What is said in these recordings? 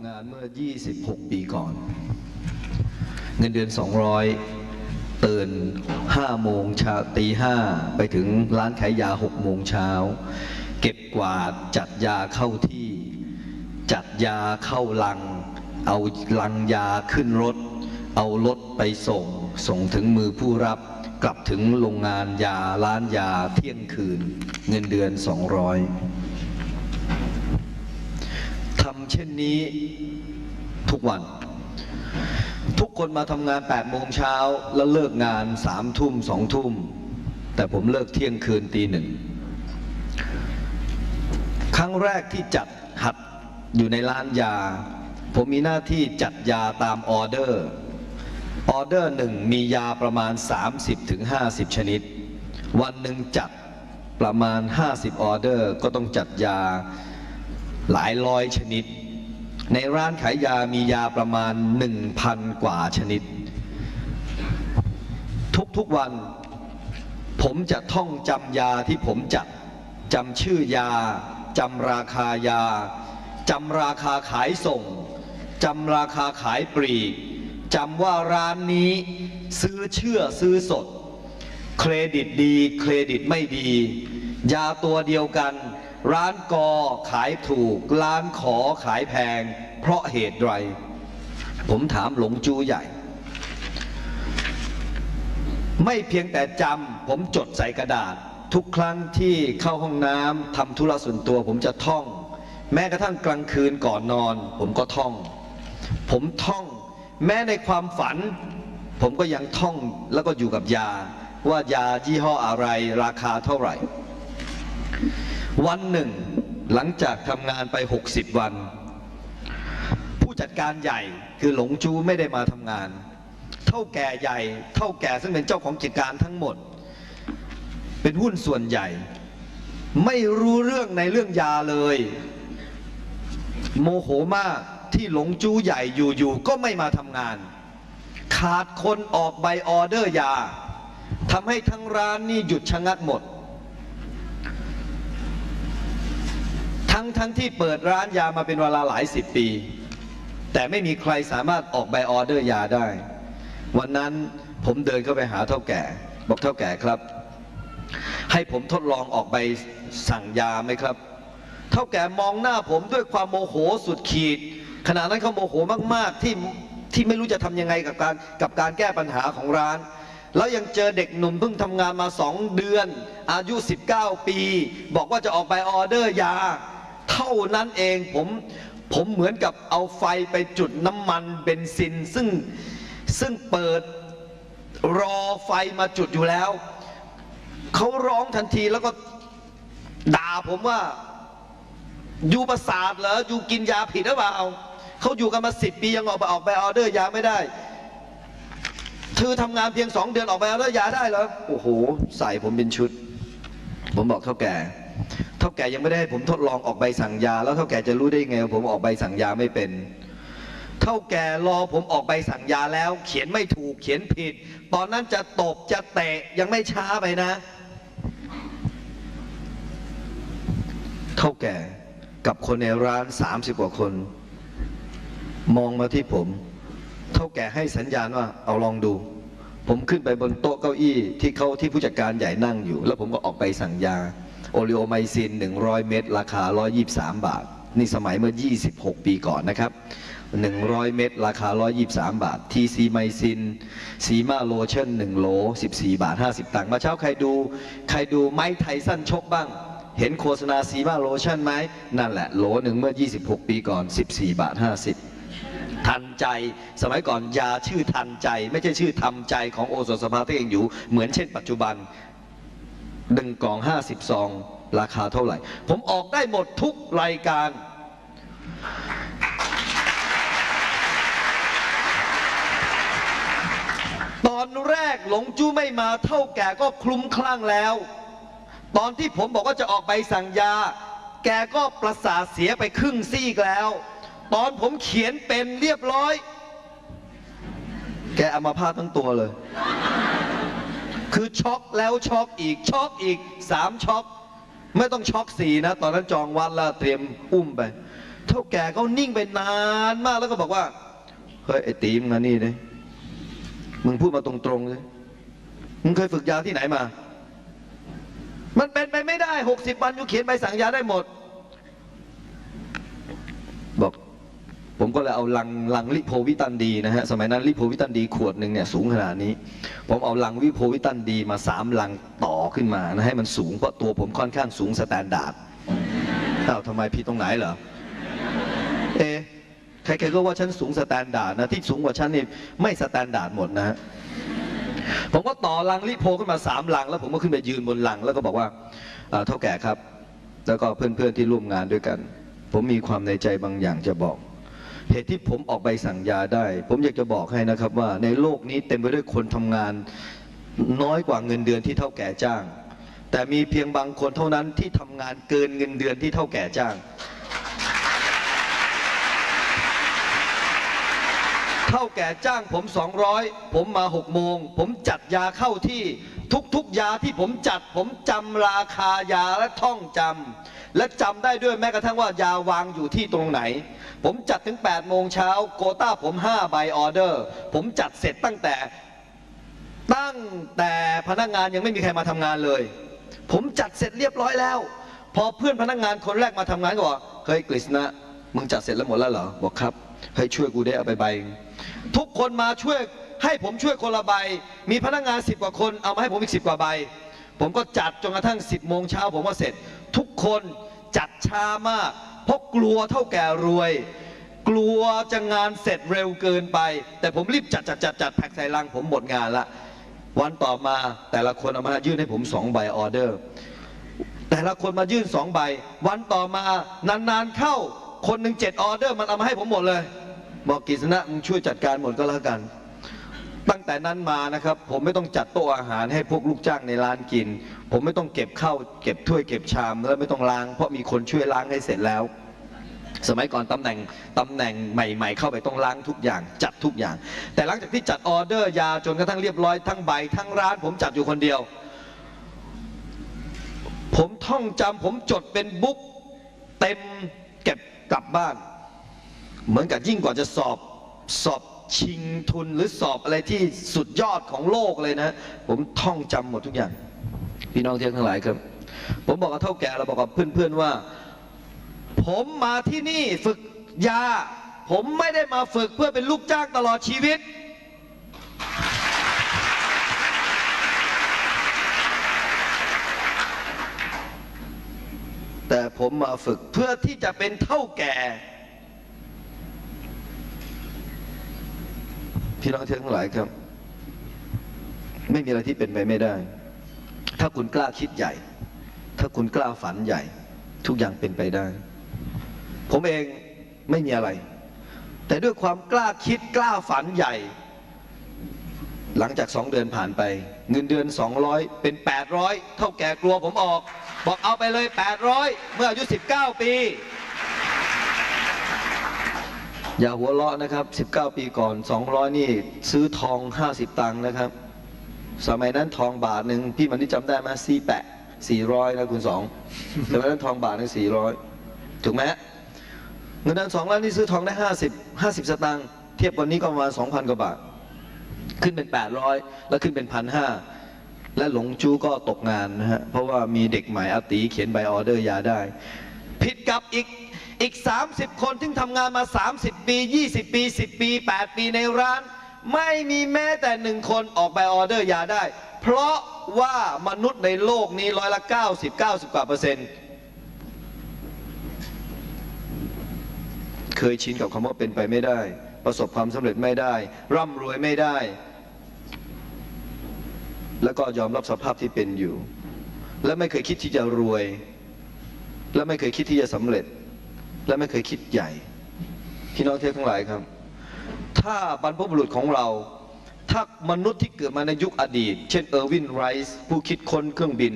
ำงานเมื่อ 26 ปีก่อน เงินเดือน 200 ตื่น 5 โมงเช้าตี 5 ไปถึงร้านขายยา 6 โมงเช้า เก็บกวาดจัดยาเข้าที่ จัดยาเข้าลัง เอาลังยาขึ้นรถ เอารถไปส่ง ส่งถึงมือผู้รับ กลับถึงโรงงานยาร้านยาเที่ยงคืน เงินเดือน 200 เช่นนี้ทุกวัน ทุกคนมาทำงาน8โมงเช้าแล้วเลิกงาน3ทุ่ม2ทุ่ม แต่ผมเลิกเที่ยงคืนตีหนึ่ง ครั้งแรกที่จัดหัดอยู่ในร้านยา ผมมีหน้าที่จัดยาตามออเดอร์ ออเดอร์หนึ่งมียาประมาณ 30-50 ชนิด วันหนึ่งจัดประมาณ 50 ออเดอร์ก็ต้องจัดยาหลายร้อยชนิด ในร้านขายยามียาประมาณ 1,000 กว่าชนิด ทุกๆวัน ผมจะท่องจำยาที่ผมจัดจำชื่อยาจำราคายาจำราคาขายส่งจำราคาขายปลีกจำว่าร้านนี้ซื้อเชื่อซื้อสด เครดิตดี เครดิตไม่ดี ยาตัวเดียวกัน ร้านกอขายถูก ร้านขอขายแพง เพราะเหตุไร ผมถามหลงจูใหญ่ ไม่เพียงแต่จำผมจดใส่กระดาษ ทุกครั้งที่เข้าห้องน้ำทำธุระส่วนตัวผมจะท่อง แม้กระทั่งกลางคืนก่อนนอน ผมก็ท่อง ผมท่อง แม้ในความฝัน ผมก็ยังท่องแล้วก็อยู่กับยา ว่ายายี่ห้ออะไรราคาเท่าไหร่ วันหนึ่ง หลังจากทำงานไป 60 วัน ผู้จัดการใหญ่คือหลงจูไม่ได้มาทำงาน เท่าแก่ใหญ่ เท่าแก่ซึ่งเป็นเจ้าของกิจการทั้งหมด เป็นหุ้นส่วนใหญ่ ไม่รู้เรื่องในเรื่องยาเลย โมโหมากที่หลงจูใหญ่อยู่ๆก็ไม่มาทำงาน ขาดคนออกใบออเดอร์ยาทำให้ทั้งร้านนี่หยุดชะงักหมด ทั้งทั้งที่เปิดร้านยามาเป็นเวลาหลายสิบปี แต่ไม่มีใครสามารถออกใบออเดอร์ยาได้ วันนั้นผมเดินเข้าไปหาเท่าแก่ บอกเท่าแก่ครับ ให้ผมทดลองออกใบสั่งยาไหมครับ เท่าแก่มองหน้าผมด้วยความโมโหสุดขีด ขณะนั้นเขาโมโหมากๆที่ที่ไม่รู้จะทำยังไงกับการกับการแก้ปัญหาของร้าน แล้วยังเจอเด็กหนุ่มเพิ่งทำงานมาสองเดือน อายุ 19 ปี บอกว่าจะออกไปออเดอร์ยา ท่านั้นเองผมผมเหมือนกับเอาไฟไปจุดน้ำมันเบนซิน ซึ่งซึ่งเปิดรอไฟมาจุดอยู่แล้ว เขาร้องทันทีแล้วก็ด่าผมว่าอยู่ประสาทเหรออยู่กินยาผิดหรือเปล่าเขาอยู่กันมาสิบปียังออกไปออกไปออเดอร์ยาไม่ได้เธอทำงานเพียงสองเดือนออกไปออเดอร์ยาได้เหรอโอ้โห ใส่ผมเป็นชุด ผมบอกเท่าแก่ เท่าแก่ยังไม่ได้ให้ผมทดลองออกใบสั่งยา แล้วเท่าแก่จะรู้ได้ไงว่าผมออกใบสั่งยาไม่เป็น เท่าแก่รอผมออกใบสั่งยาแล้ว เขียนไม่ถูกเขียนผิด ตอนนั้นจะตบจะเตะยังไม่ช้าไปนะ เท่าแก่กับคนในร้าน30กว่าคน มองมาที่ผม เท่าแก่ให้สัญญาณว่าเอาลองดูผมขึ้นไปบนโต๊ะเก้าอี้ที่เขาที่ผู้จัดการใหญ่นั่งอยู่ แล้วผมก็ออกไปสั่งยา โอริโอไมซิน 100 เม็ดราคา 123 บาท นี่สมัยเมื่อ 26 ปีก่อนนะครับ 100 เม็ดราคา 123 บาท ทีซีไมซินซีมาโลชั่น1โหล14 บาท 50 ตังค์มาเช้าใครดู ใครดูไม้ไทสั้นชกบ้าง เห็นโฆษณาซีมาโลชั่นไหม นั่นแหละโหลหนึ่งเมื่อ 26 ปีก่อน 14 บาท 50ทันใจสมัยก่อนยาชื่อทันใจ ไม่ใช่ชื่อทำใจของโอสถสภาที่ยังอยู่เหมือนเช่นปัจจุบัน หนึ่งกล่อง50ซองราคาเท่าไหร่ ผมออกได้หมดทุกรายการ ตอนแรกหลงจู้ไม่มาเท่าแก่ก็คลุ้มคลั่งแล้ว ตอนที่ผมบอกว่าจะออกใบสั่งยา แกก็ประสาทเสียไปครึ่งซีกแล้ว ตอนผมเขียนเป็นเรียบร้อย แกเอามาพาทั้งตัวเลย คือช็อกแล้วช็อกอีกช็อกอีกสามช็อกไม่ต้องช็อกสี่นะ ตอนนั้นจองวัดแล้วเตรียมอุ้มไป เท่าแก่เขานิ่งไปนานมากแล้วก็บอกว่า เฮ้ย ไอ้ตีมงานี่เลยมึงพูดมาตรงๆเลยมึงเคยฝึกยาที่ไหนมา มันเป็นไปไม่ได้หกสิบวันอยู่เขียนใบสั่งยาได้หมด บอก ผมก็เลยเอาลังลังลิโพวิตันดีนะฮะสมัยนั้นลิโพวิตันดีขวดหนึ่งเนี่ยสูงขนาดนี้ ผมเอาลังวิโพวิตันดีมาสามลังต่อขึ้นมานะให้มันสูงเพราะตัวผมค่อนข้างสูงสแตนดาร์ดอ้าวทำไมพี่ตรงไหนเหรอเอใครๆก็ว่าฉันสูงสแตนดาร์ดนะที่สูงกว่าฉันนี่ไม่สแตนดาร์ดหมดนะฮะผมก็ต่อลังลิโพขึ้นมาสามลัง แล้วผมก็ขึ้นไปยืนบนลัง แล้วก็บอกว่าเอ่อเท่าแก่ครับ แล้วก็เพื่อนๆที่ร่วมงานด้วยกัน ผมมีความในใจบางอย่างจะบอก เหตุที่ผมออกใบสั่งยาได้ ผมอยากจะบอกให้นะครับว่าในโลกนี้เต็มไปด้วยคนทำงานน้อยกว่าเงินเดือนที่เท่าแก่จ้าง แต่มีเพียงบางคนเท่านั้นที่ทำงานเกินเงินเดือนที่เท่าแก่จ้าง เท่าแก่จ้างผม 200 ผมมา6โมง ผมจัดยาเข้าที่ทุกๆยาที่ผมจัด ผมจำราคายาและท่องจำ และจำได้ด้วยแม้กระทั่งว่ายาวางอยู่ที่ตรงไหน ผมจัดถึง8โมงเช้าโกต้าผม5ใบออเดอร์ ผมจัดเสร็จตั้งแต่ตั้งแต่พนักงานยังไม่มีใครมาทำงานเลย ผมจัดเสร็จเรียบร้อยแล้ว พอเพื่อนพนักงานคนแรกมาทำงานก็บอกเฮ้ยกฤษณะมึงจัดเสร็จแล้วหมดแล้วเหรอบอกครับเฮ้ยช่วยกูได้เอาไปใบทุกคนมาช่วยให้ผมช่วยคนละใบ มีพนักงานสิบกว่าคนเอามาให้ผมอีกสิบกว่าใบ ผมก็จัดจนกระทั่งสิบโมงเช้าผมก็เสร็จ ทุกคนจัดช้ามาก เพราะกลัวเท่าแก่รวย กลัวจะงานเสร็จเร็วเกินไป แต่ผมรีบจัดจัดจัดจัดแพ็คใส่ลังผมหมดงานละวันต่อมาแต่ละคนเอามายื่นให้ผมสองใบออเดอร์ แต่ละคนมายื่นสองใบ วันต่อมานานๆเข้าคนหนึ่งเจ็ดออเดอร์มันเอามาให้ผมหมดเลย บอกกิษณะมึงช่วยจัดการหมดก็แล้วกัน ตั้งแต่นั้นมานะครับ ผมไม่ต้องจัดโต๊ะอาหารให้พวกลูกจ้างในร้านกิน ผมไม่ต้องเก็บข้าวเก็บถ้วยเก็บชามแล้วไม่ต้องล้าง เพราะมีคนช่วยล้างให้เสร็จแล้ว สมัยก่อนตำแหน่งตำแหน่งใหม่ ๆ เข้าไปต้องล้างทุกอย่าง จัดทุกอย่าง แต่หลังจากที่จัดออเดอร์ยาจนกระทั่งเรียบร้อยทั้งใบทั้งร้าน ผมจัดอยู่คนเดียว ผมท่องจำผมจดเป็นบุ๊กเต็มเก็บกลับบ้าน เหมือนกับยิ่งกว่าจะสอบสอบ ชิงทุนหรือสอบอะไรที่สุดยอดของโลกเลยนะ ผมท่องจำหมดทุกอย่าง พี่น้องเที่ยงทั้งหลายครับ ผมบอกกับเท่าแก่เราบอกกับเพื่อนๆว่า ผมมาที่นี่ฝึกยา ผมไม่ได้มาฝึกเพื่อเป็นลูกจ้างตลอดชีวิต แต่ผมมาฝึกเพื่อที่จะเป็นเท่าแก่ พี่น้องเที่ยงทั้งหลายครับ ไม่มีอะไรที่เป็นไปไม่ได้ ถ้าคุณกล้าคิดใหญ่ ถ้าคุณกล้าฝันใหญ่ ทุกอย่างเป็นไปได้ ผมเองไม่มีอะไร แต่ด้วยความกล้าคิดกล้าฝันใหญ่ หลังจากสองเดือนผ่านไป เงินเดือน 200 เป็น 800 เท่าแก่กลัวผมออก บอกเอาไปเลย 800 เมื่ออายุ 19 ปี อย่าหัวเราะนะครับ 19 ปีก่อน 200 นี่ซื้อทอง 50 ตังค์นะครับ สมัยนั้นทองบาทหนึ่งพี่มันนี่จำได้ไหมซีแปะ400นะคุณสองสมัยนั้นทองบาทหนึ่ง400ถูกไหมเงินเดือนสองล้านนี่ซื้อทองได้ 50 50 สตางค์เทียบวันนี้ก็ประมาณ2,000 กว่าบาท ขึ้นเป็น 800 แล้วขึ้นเป็นพันห้าและหลงจู้ก็ตกงานนะฮะเพราะว่ามีเด็กใหม่อาตีเขียนใบออเดอร์ยาได้ ผิดกับอีก อีก 30 คนที่ทำงานมา 30 ปี 20 ปี 10 ปี 8 ปีในร้าน ไม่มีแม้แต่หนึ่งคนออกใบออเดอร์ยาได้ เพราะว่ามนุษย์ในโลกนี้ร้อยละ90 90 กว่าเปอร์เซ็นต์เคยชินกับคำว่าเป็นไปไม่ได้ ประสบความสำเร็จไม่ได้ ร่ำรวยไม่ได้ แล้วก็ยอมรับสภาพที่เป็นอยู่ และไม่เคยคิดที่จะรวย และไม่เคยคิดที่จะสำเร็จ และไม่เคยคิดใหญ่ พี่น้องเทพทั้งหลายครับ ถ้าบรรพบุรุษของเรา ถ้ามนุษย์ที่เกิดมาในยุคอดีต เช่นเออร์วินไรส์ผู้คิดค้นเครื่องบิน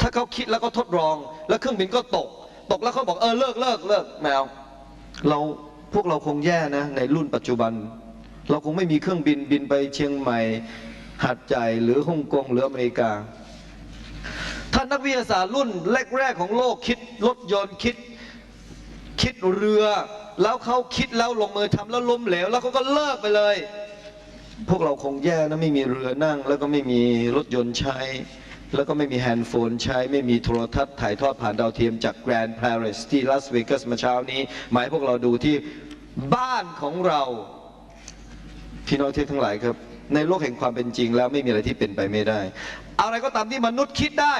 ถ้าเขาคิดแล้วก็ทดลอง แล้วเครื่องบินก็ตก ตกแล้วเขาบอกเออเลิกเลิกเลิกแมวเราพวกเราคงแย่นะในรุ่นปัจจุบัน เราคงไม่มีเครื่องบินบินไปเชียงใหม่หัดใหญ่หรือฮ่องกงหรืออเมริกา ถ้านักวิทยาศาสตร์รุ่นแรกๆของโลกคิดรถยนต์คิด คิดเรือ แล้วเขาคิดแล้วลงมือทำแล้วล้มเหลว แล้วเขาก็เลิกไปเลย พวกเราคงแย่นะไม่มีเรือนั่ง แล้วก็ไม่มีรถยนต์ใช้ แล้วก็ไม่มีแฮนด์โฟนใช้ ไม่มีโทรทัศน์ถ่ายทอดผ่านดาวเทียมจากแกรนด์ปารีสที่ลาสเวกัสมาเช้านี้ หมายพวกเราดูที่บ้านของเราพี่น้องที่ทั้งหลายครับ ในโลกแห่งความเป็นจริงแล้วไม่มีอะไรที่เป็นไปไม่ได้ อะไรก็ตามที่มนุษย์คิดได้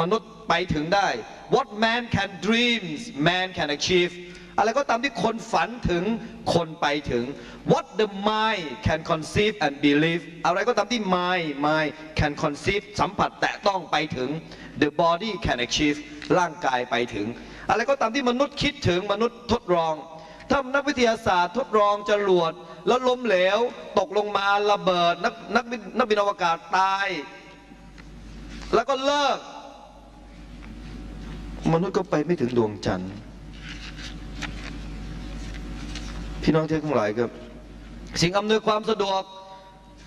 มนุษย์ไปถึงได้ what man can dreams man can achieve อะไรก็ตามที่คนฝันถึงคนไปถึง what the mind can conceive and believe อะไรก็ตามที่ mind mind can conceive สัมผัสแตะต้องไปถึง the body can achieve ร่างกายไปถึง อะไรก็ตามที่มนุษย์คิดถึงมนุษย์ทดลองถ้านักวิทยาศาสตร์ทดลองจรวดแล้วล้มเหลว ตกลงมาระเบิดนักนักบินนักบินอวกาศตาย แล้วก็เลิก มนุษย์ก็ไปไม่ถึงดวงจันทร์ พี่น้องที่ทั้งหลายครับ สิ่งอำนวยความสะดวก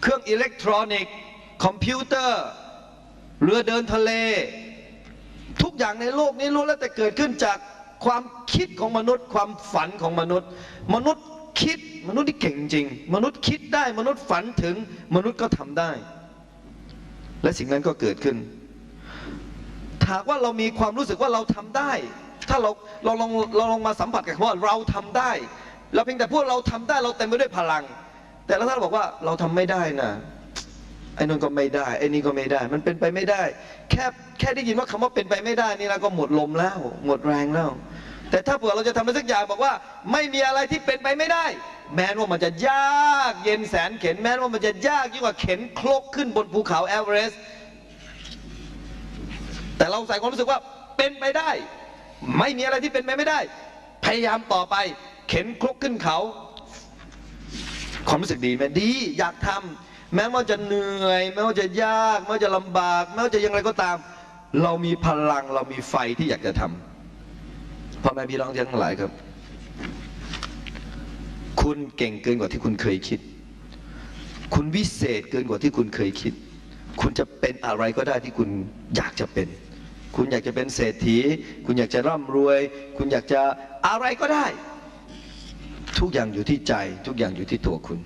เครื่องอิเล็กทรอนิกส์คอมพิวเตอร์ เรือเดินทะเล ทุกอย่างในโลกนี้ล้วนแล้วแต่เกิดขึ้นจากความคิดของมนุษย์ ความฝันของมนุษย์ มนุษย์คิดมนุษย์ที่เก่งจริง มนุษย์คิดได้มนุษย์ฝันถึงมนุษย์ก็ทำได้ และสิ่งนั้นก็เกิดขึ้น หากว่าเรามีความรู้สึกว่าเราทำได้ ถ้าเราเราลองเราลองมาสัมผัสกับว่าเราทำได้ เราเพียงแต่พูดเราทำได้เราเต็มไปด้วยพลัง แต่แล้วถ้าเราบอกว่าเราทำไม่ได้นะไอ้นนก็ไม่ได้ไอ้นี่ก็ไม่ได้ มันเป็นไปไม่ได้ แค่แค่ได้ยินว่าคำว่าเป็นไปไม่ได้นี่เราก็หมดลมแล้ว หมดแรงแล้ว แต่ถ้าเผื่อเราจะทำอะไรสักอย่างบอกว่า ไม่มีอะไรที่เป็นไปไม่ได้ แม้ว่ามันจะยากเย็นแสนเข็นแม้ว่ามันจะยากยิ่งกว่าเข็นคลกขึ้นบนภูเขาเอเวอเรสต์ แต่เราใส่ความรู้สึกว่าเป็นไปได้ ไม่มีอะไรที่เป็นไปไม่ได้ พยายามต่อไป เข็นครกขึ้นเขา ความรู้สึกดีไหมดี อยากทำแม้ว่าจะเหนื่อย แม้ว่าจะยาก แม้ว่าจะลำบาก แม้ว่าจะยังไงก็ตาม เรามีพลังเรามีไฟที่อยากจะทำพ่อแม่พี่น้องทั้งหลายครับ คุณเก่งเกินกว่าที่คุณเคยคิด คุณวิเศษเกินกว่าที่คุณเคยคิด คุณจะเป็นอะไรก็ได้ที่คุณอยากจะเป็น คุณอยากจะเป็นเศรษฐี คุณอยากจะร่ำรวย คุณอยากจะอะไรก็ได้ ทุกอย่างอยู่ที่ใจ ทุกอย่างอยู่ที่ตัวคุณ